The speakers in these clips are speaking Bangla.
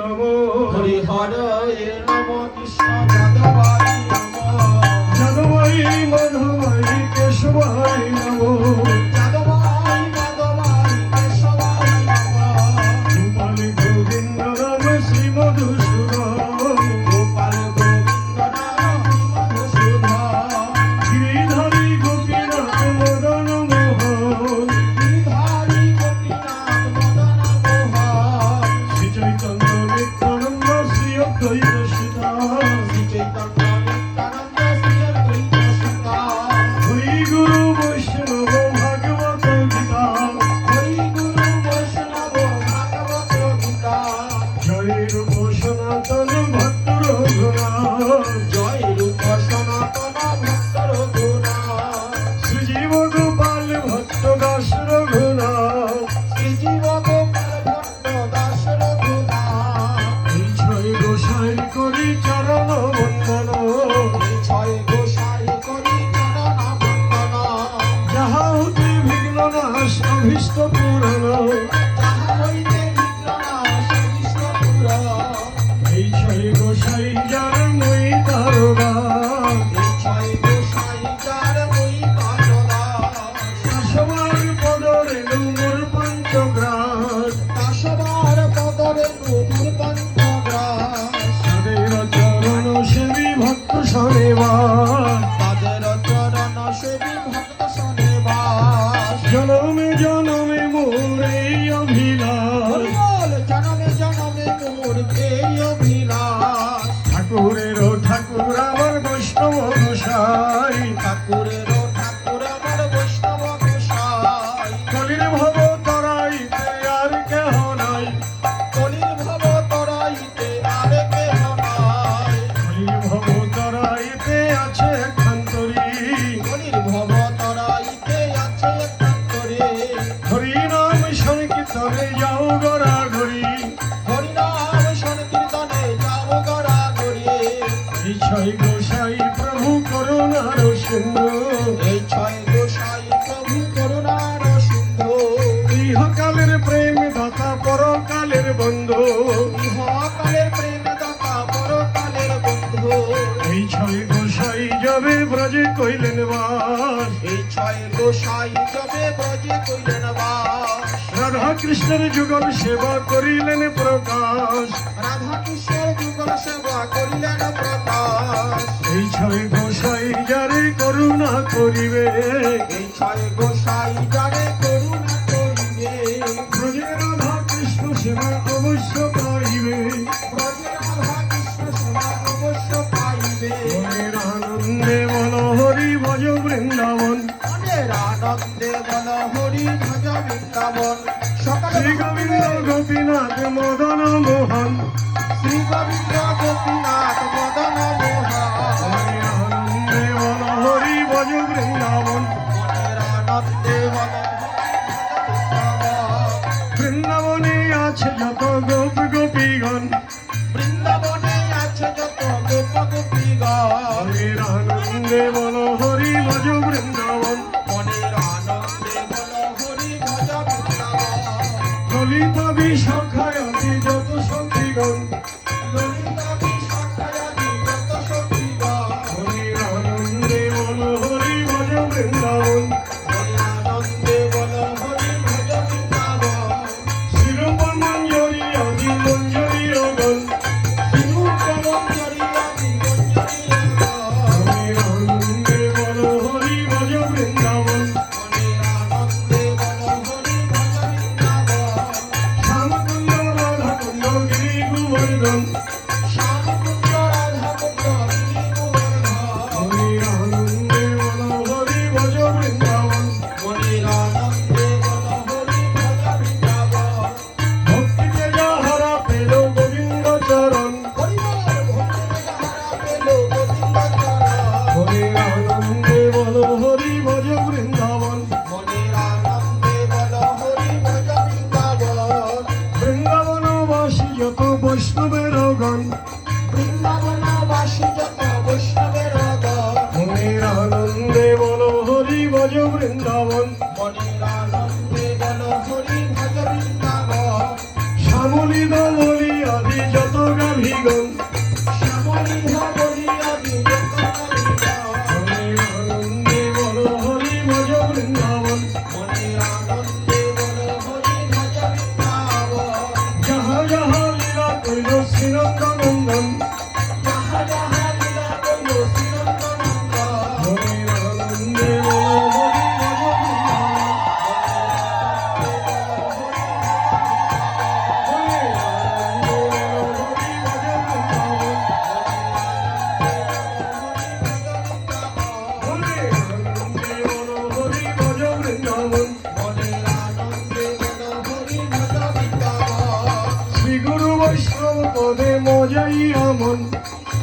নম হরি হর নম কৃষ্ণ। হয় ঠাকুর রাধা কৃষ্ণের যুগল সেবা করিলেন প্রকাশ। রাধা কৃষ্ণের যুগল সেবা করিলেন প্রকাশ। এই ছয় গোসাই যারে করুণা করিবে। এই ছয় গোসাই যারে করুণা করিবে। ব্রজে রাধা কৃষ্ণ সেবা অবশ্য পাইবে। ব্রজে রাধা কৃষ্ণ সেবা অবশ্য পাইবে। আনন্দে আনন্দে বল হরি ভজ বৃন্দাবন। শ্রী গোবিন্দ গোপীনাথ মদন মোহন। শ্রী গোবিন্দ গোপীনাথ মদন মোহন। আনন্দে বল হরি ভজ বৃন্দাবন। আনন্দে বল বৃন্দাবনে আছে যত গোপ গোপীগণ। বৃন্দাবনে আছে যত গোপ গোপী। বলি পাবি বৃন্দাবন পদে মজাই আমন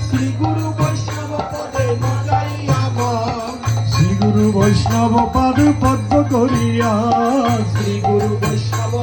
শ্রী গুরু বৈষ্ণব পদে মজাই আমন শ্রী গুরু বৈষ্ণব পদ পদ্ম করিয়া শ্রী গুরু বৈষ্ণব